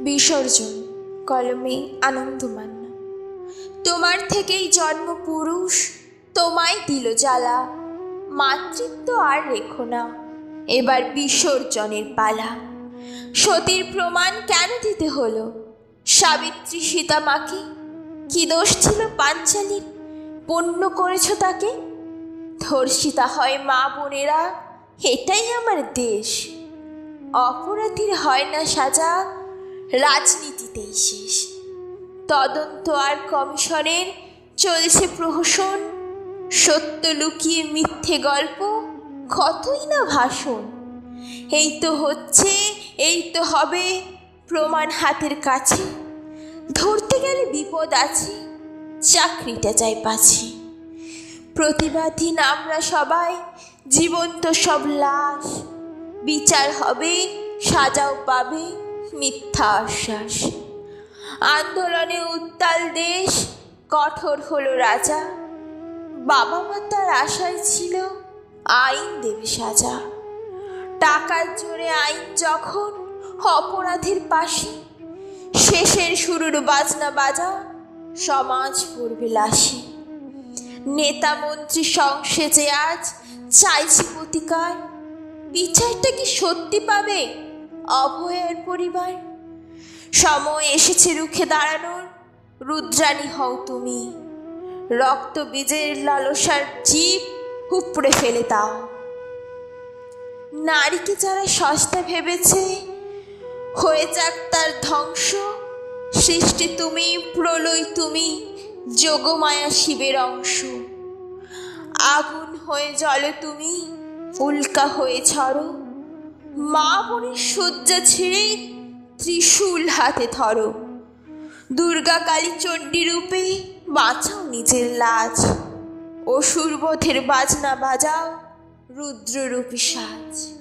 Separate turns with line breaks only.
বিসর্জন, কলমে আনন্দমান্য। তোমার থেকেই জন্ম পুরুষ, তোমায় দিল জ্বালা। মাতৃত্ব আর রেখো না, এবার বিসর্জনের পালা। সতীর প্রমাণ কেন দিতে হলো? সাবিত্রী সীতা মাকে কি দোষ ছিল পাঞ্চালীর? পণ্য করেছ তাকে? ধর্ষিতা হয় মা বোনেরা, এটাই আমার দেশ। অপরাধীর হয় না সাজা রাজনীতিতেই শেষ তদন্ত আর কমিশনের চলছে প্রহসন। সত্য লুকিয়ে মিথ্যে গল্প, কতই না ভাষণ। এই তো হচ্ছে, এই তো হবে প্রমাণ হাতের কাছে। ধরতে গেলে বিপদ আছে, চাকরিটা চাই পাছি। প্রতিবাদী আমরা সবাই, জীবন্ত সব লাশ। বিচার হবে, সাজাও পাবে। মিথ্যা আশ্বাস। আন্দোলনে উত্তাল দেশ, কঠোর হলো রাজা। বাবা মা তার আশায় ছিল আইন দেবে সাজা। টাকার জোরে আইন যখন অপরাধের পাশে, শেষের শুরুর বাজনা বাজা, সমাজ পড়বে লাশে। নেতা মন্ত্রী সংসে সংসেজে আজ চাইছে প্রতিকার। বিচারটা কি সত্যি পাবে? অভয়ের পরিবার। সময় এসেছে রুখে দাঁড়ানোর। রুদ্রাণী হও তুমি। রক্ত বীজের লালসার জীব উপড়ে ফেলে দাও। নারীকে যারা সস্তা ভেবেছে, হয়ে যাক তার ধ্বংস। সৃষ্টি তুমি, প্রলয় তুমি, যোগমায়া শিবের অংশ। আগুন হয়ে জলে তুমি, উল্কা হয়ে ঝড়ো মা বোনের শয্যা ছেড়ে ত্রিশূল হাতে ধরো। দুর্গা কালী চণ্ডী রূপে বাঁচাও নিজের লাজ। অসুরবধের বাজনা বাজাও রুদ্ররূপী সাজ।